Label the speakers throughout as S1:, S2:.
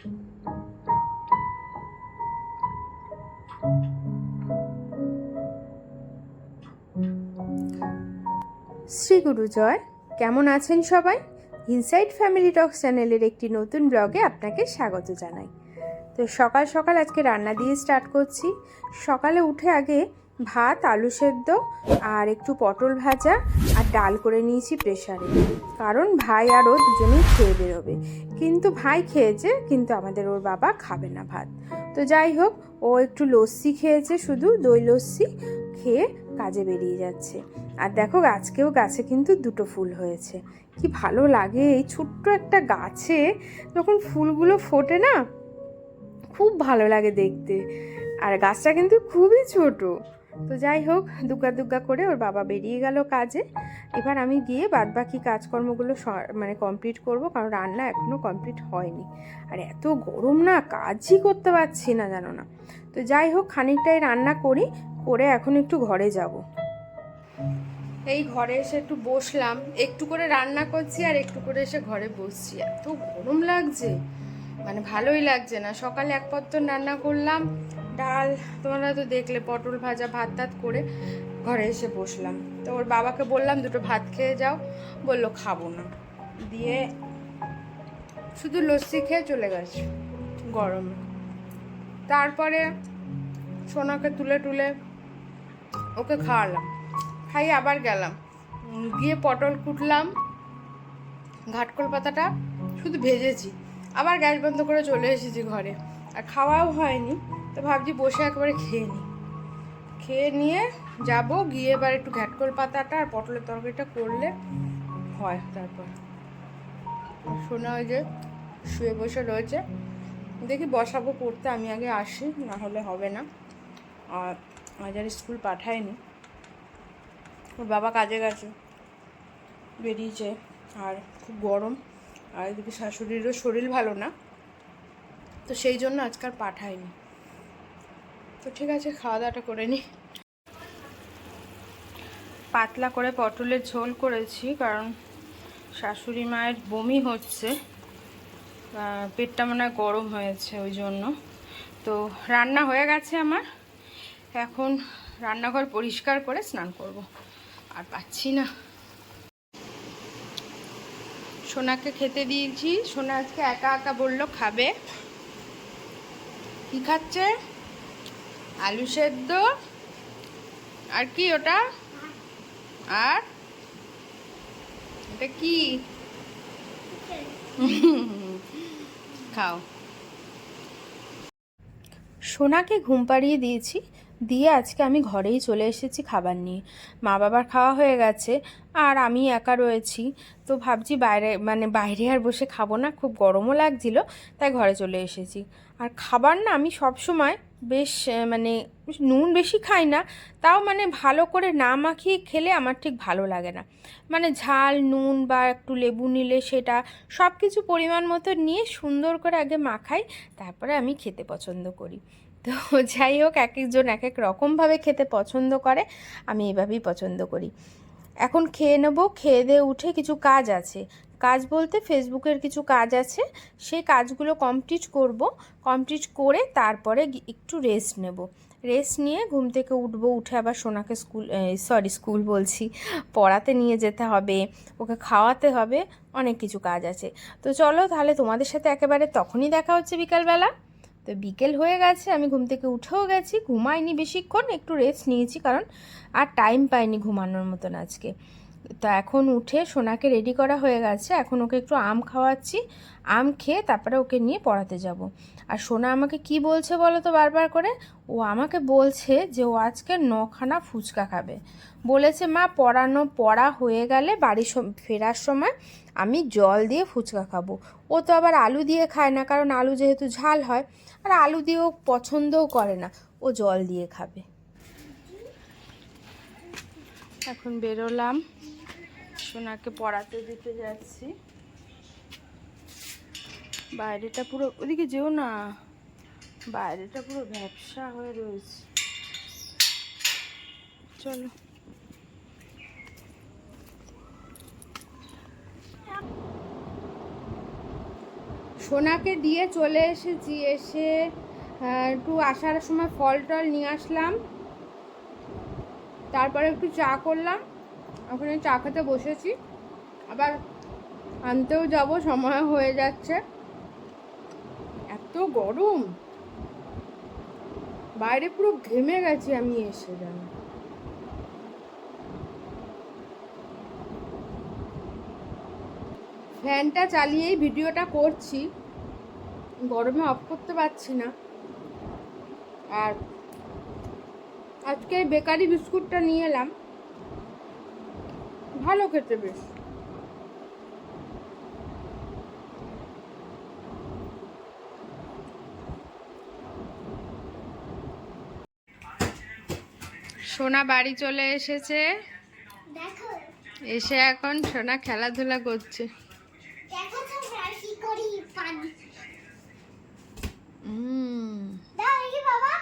S1: শ্রী গুরু জয়, কেমন আছেন সবাই? ইনসাইড ফ্যামিলি টক চ্যানেলের একটি নতুন ব্লগে আপনাকে স্বাগত জানাই। তো সকাল সকাল আজকে রান্না দিয়ে স্টার্ট করছি। সকালে উঠে আগে ভাত, আলু সেদ্ধ আর একটু পটল ভাজা ডাল করে নিয়েছি প্রেশারে কারণ ভাই আর ও দুজনেই খেয়ে বেরোবে। কিন্তু ভাই খেয়েছে, কিন্তু আমাদের ওর বাবা খাবে না ভাত। তো যাই হোক, ও একটু লস্যি খেয়েছে শুধু, দই লস্যি খেয়ে কাজে বেরিয়ে যাচ্ছে। আর দেখো, আজকেও গাছে কিন্তু দুটো ফুল হয়েছে। কি ভালো লাগে এই ছোট্ট একটা গাছে, যখন ফুলগুলো ফোটে না, খুব ভালো লাগে দেখতে। আর গাছটা কিন্তু খুবই ছোট। তো যাই হোক দুগ্গা দুগ্গা করে ওর বাবা বেরিয়ে গেল কাজে। এবার আমি গিয়ে বাদবাকি কাজকর্মগুলো মানে কমপ্লিট করব, কারণ রান্না এখনও কমপ্লিট হয়নি। আর এত গরম না, কাজই করতে পারছি না জানো না। তো যাই হোক, খানিকটাই রান্না করি, করে এখন একটু ঘরে যাব। এই ঘরে এসে একটু বসলাম, একটু করে রান্না করছি আর একটু করে এসে ঘরে বসছি। এত গরম লাগছে মানে ভালোই লাগছে না। সকালে এক পত্র রান্না করলাম ডাল, তোমরা তো দেখলে পটল ভাজা, ভাত টাত করে ঘরে এসে বসলাম। তো ওর বাবাকে বললাম, দুটো ভাত খেয়ে যাও। বলল, খাব না। দিয়ে শুধু লস্যি খেয়ে চলে গেছে গরমে। তারপরে সোনাকে তুলে তুলে ওকে খাওয়ালাম। খাইয়ে আবার গেলাম। গিয়ে পটল কুটলাম, ঘাটকল পাতাটা শুধু ভেজেছি। আবার গ্যাস বন্ধ করে চলে এসেছি ঘরে। আর খাওয়াও হয়নি। তো ভাবছি বসে একবারে খেয়ে নিই। খেয়ে নিয়ে যাব, গিয়ে এবার একটু ঘাটকল পাতাটা আর পটলের তরকারিটা করলে হয় তারপর। শোনা ওই যে শুয়ে বসে রয়েছে। দেখি বসাবো পড়তে আমি আগে আসি, না হলে হবে না। আর আজ আর স্কুল পাঠায়নি। ওর বাবা কাজে গেছে, বেরিয়েছে, আর খুব গরম। আর এদিকে শাশুড়িরও শরীর ভালো না। তো সেই জন্য আজকাল পাঠায়নি। তো ঠিক আছে খাওয়া দাওয়াটা করে নিই পাতলা করে পটলের ঝোল করেছি, কারণ শাশুড়ি মায়ের বমি হচ্ছে। পেটটা মনে হয় গরম হয়েছে ওই জন্য। তো রান্না হয়ে গেছে আমার। এখন রান্নাঘর পরিষ্কার করে স্নান করব। আর পাচ্ছি না। সোনাকে খেতে দিয়েছি। সোনা আজকে একা একা বলল, খাবে। কি খাচ্ছে? আলু সেদ্ধ। আর কি ওটা? আর? এটা কি? খাও। সোনাকে ঘুম পাড়িয়ে দিয়েছি দিয়ে আজকে আমি ঘরেই চলে এসেছি খাবার নিয়ে। মা বাবার খাওয়া হয়ে গেছে আর আমি একা রয়েছি তো ভাবছি বাইরে মানে বাইরে আর বসে খাব না খুব গরমও লাগছিল তাই ঘরে চলে এসেছি। আর খাবার না আমি সব সময় বেশ মানে নুন বেশি খাই না, তাও মানে ভালো করে না মাখিয়ে খেলে আমার ঠিক ভালো লাগে না। মানে ঝাল, নুন বা একটু লেবু নিলে সেটা সব কিছু পরিমাণ মতো নিয়ে সুন্দর করে আগে মাখাই, তারপরে আমি খেতে পছন্দ করি। তো যাই হোক, এক একজন এক এক রকমভাবে খেতে পছন্দ করে, আমি এভাবেই পছন্দ করি। এখন খেয়ে নেব, খেয়ে দিয়ে উঠে কিছু কাজ আছে। কাজ বলতে ফেসবুকের কিছু কাজ আছে, সেই কাজগুলো কমপ্লিট করব কমপ্লিট করে তারপরে একটু রেস্ট নেব। রেস্ট নিয়ে ঘুম থেকে উঠবো, উঠে আবার সোনাকে স্কুল সরি স্কুল বলছি, পড়াতে নিয়ে যেতে হবে, ওকে খাওয়াতে হবে, অনেক কিছু কাজ আছে। তো চলো তাহলে তোমাদের সাথে একেবারে তখনই দেখা হচ্ছে বিকালবেলা। তো বিকেল হয়ে গেছে, আমি ঘুম থেকে উঠেও গেছি, ঘুমাইনি বেশিক্ষণ, একটু রেস্ট নিয়েছি কারণ আর টাইম পাইনি ঘুমানোর মতন আজকে। তো এখন উঠে সোনাকে রেডি করা হয়ে গেছে। এখন ওকে একটু আম খাওয়াচ্ছি। আম খেয়ে তারপরে ওকে নিয়ে পড়াতে যাব। আর সোনা আমাকে কি বলছে বলো তো বারবার করে? ও আমাকে বলছে যে ও আজকে নখানা ফুচকা খাবে। বলেছে, মা, পড়ানো পড়া হয়ে গেলে বাড়ি ফেরার সময় আমি জল দিয়ে ফুচকা খাব। ও তো আবার আলু দিয়ে খায় না, কারণ আলু যেহেতু ঝাল হয়। আর আলু দিয়েও পছন্দও করে না। ও জল দিয়ে খাবে। এখন বেরোলাম। সোনাকে পড়াতে দিতে যাচ্ছি। বাইরেটা পুরো, ওদিকে যেও না। বাইরেটা পুরো ব্যবসা হয়ে রয়েছে। চলো। সোনাকে দিয়ে চলে এসেছি, এসে একটু আসার সময় ফল টল নিয়ে আসলাম। তারপরে একটু চা করলাম। ওখানে চা খেতে বসেছি। আবার আনতেও যাব, সময় হয়ে যাচ্ছে। এত গরম! বাইরে পুরো ঘেমে গেছি আমি এসে জানো ফ্যানটা চালিয়েই ভিডিওটা করছি। গরমে অফ করতে পারছি না। আর আজকে বেকারি বিস্কুটটা নিয়ে এলাম। ভালো খেতে বেশ। সোনা বাড়ি চলে এসেছে। এসে এখন সোনা খেলাধুলা করছে।
S2: দেখো তোমরা কি করি পানি
S1: উম,
S2: দাও দেখি বাবা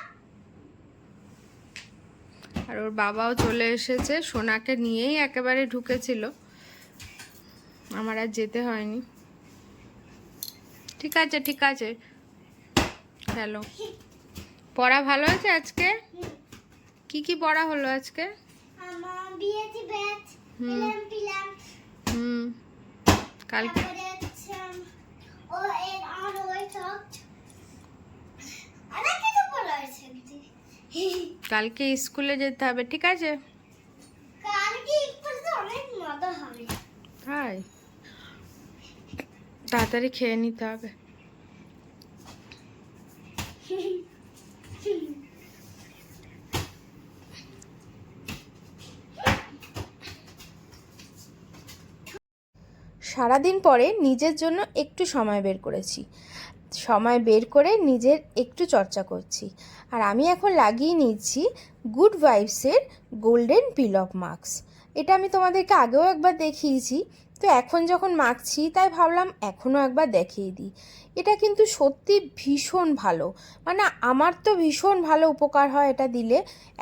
S1: আর ওর বাবাও চলে এসেছে। সোনাকে নিয়েই একেবারে ঢুকেছিল। আমার আর যেতে হয়নি। ঠিক আছে ঠিক আছে। হ্যালো। পড়া ভালো হয়েছে আজকে? কি কি পড়া হলো আজকে? হুম। কালকে
S2: অনেক কিছু পড়া হয়েছে।
S1: কালকে স্কুলে যেতে হবে ঠিক আছে? তাই? তাড়াতাড়ি খেয়ে নিতে হবে। সারাদিন পরে নিজের জন্য একটু সময় বের করেছি। সময় বের করে নিজের একটু চর্চা করছি। আর আমি এখন লাগিয়ে নিচ্ছি গুড ভাইবসের গোল্ডেন পিল অফ মার্কস। এটা আমি তোমাদেরকে আগেও একবার দেখিয়েছি তো এখন যখন মাখছি, তাই ভাবলাম এখনও একবার দেখিয়ে দিই। এটা কিন্তু সত্যি ভীষণ ভালো। মানে আমার তো ভীষণ ভালো উপকার হয় এটা দিলে।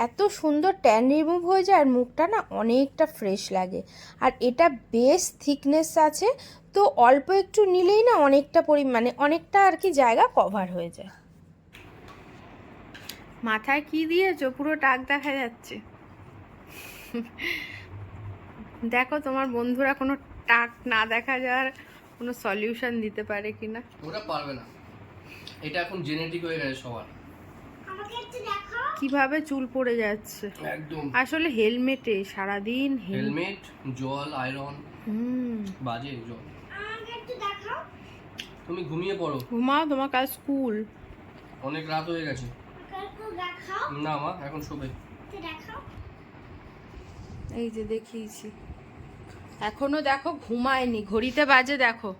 S1: এত সুন্দর ট্যান রিমুভ হয়ে যায় আর মুখটা না অনেকটা ফ্রেশ লাগে। আর এটা বেশ থিকনেস আছে, তো অল্প একটু নিলেই না অনেকটা পরিমাণে অনেকটা আর কি জায়গা কভার হয়ে যায়। মাথায় কি দিয়েছ? পুরো টাক দেখা যাচ্ছে। দেখো তোমার বন্ধুরা কোনো টাক না দেখা যাওয়ার কোনো সলিউশন দিতে পারে কি না
S3: ওটা পারবে না। এটা এখন জেনেটিক হয়ে গেছে সবার।
S2: আমাকে
S1: কীভাবে চুল পড়ে যাচ্ছে?
S3: একদম।
S1: আসলে হেলমেটে সারাদিন হেলমেট
S3: হেলমেট জল আয়রন
S1: হুম।
S3: বাজে জল।
S2: আমাকে একটু দেখাও।
S3: তুমি ঘুমিয়ে পড়ো।
S1: ঘুমাও তোমার কাল স্কুল।
S3: অনেক রাত হয়ে গেছে।
S2: একটু দেখাও।
S3: না মা এখন শোবে।
S2: একটু দেখাও।
S1: এই যে দেখিয়েছি। এখনও দেখো ঘুমায়নি, ঘড়িতে বাজে দেখো।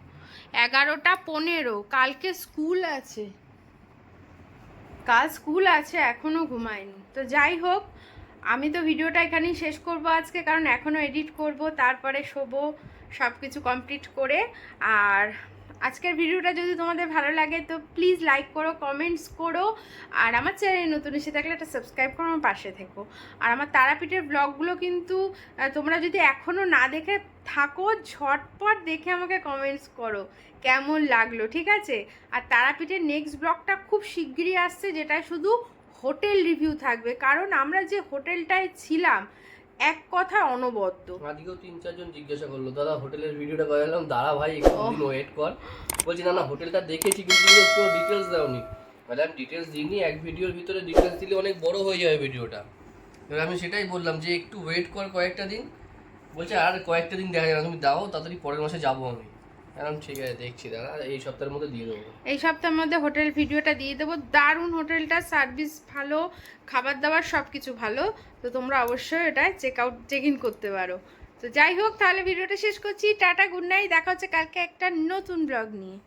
S1: এগারোটা পনেরো, কালকে স্কুল আছে। কাল স্কুল আছে, এখনও ঘুমায়নি। তো যাই হোক, আমি তো ভিডিওটা এখানেই শেষ করব আজকে, কারণ এখনও এডিট করব, তারপরে শোবো সব কিছু কমপ্লিট করে, আর আজকের ভিডিওটা যদি তোমাদের ভালো লাগে, তো প্লিজ লাইক করো কমেন্টস করো। আর আমার চ্যানেলে নতুন এসে থাকলে একটা সাবস্ক্রাইব করো আমার পাশে থেকো। আর আমার তারাপীঠের ব্লগগুলো কিন্তু তোমরা যদি এখনও না দেখে থাকো, ঝটপট দেখে আমাকে কমেন্টস করো। কেমন লাগল, ঠিক আছে? আর তারাপীঠের নেক্সট ব্লগটা খুব শিগগিরই আসছে যেটা শুধু হোটেল রিভিউ থাকবে। কারণ আমরা যে হোটেলটায় ছিলাম এক কথা অনবদ্য।
S3: আজকেও তিন চারজন জিজ্ঞাসা করল দাদা হোটেলের ভিডিওটা বানালাম দাদা ভাই একটু ওয়েট কর। বলছি না না হোটেলটা দেখেছি কিন্তু পুরো ডিটেলস দাওনি। মানে আমি ডিটেলস দিইনি এক ভিডিওর ভিতরে ডিটেলস দিলে অনেক বড় হয়ে যাবে ভিডিওটা। এবার আমি সেটাই বললাম যে একটু ওয়েট কর কয়েকটা দিন। বলছে আর কয়েকটা দিন দেখা যাবে না তুমি দাও তাড়াতাড়ি পরের মাসে যাব আমি। এখন ঠিক আছে, দেখছি দাদা এই সপ্তাহের মধ্যে দিয়ে দেবো।
S1: এই সপ্তাহের মধ্যে হোটেল ভিডিওটা দিয়ে দেবো। দারুণ হোটেলটা, সার্ভিস ভালো, খাবার দাবার সব কিছু ভালো, তো তোমরা অবশ্যই এটা চেক আউট চেক ইন করতে পারো। তো যাই হোক, তাহলে ভিডিওটা শেষ করছি, টাটা গুড নাইট দেখা হচ্ছে কালকে একটা নতুন ব্লগ নিয়ে।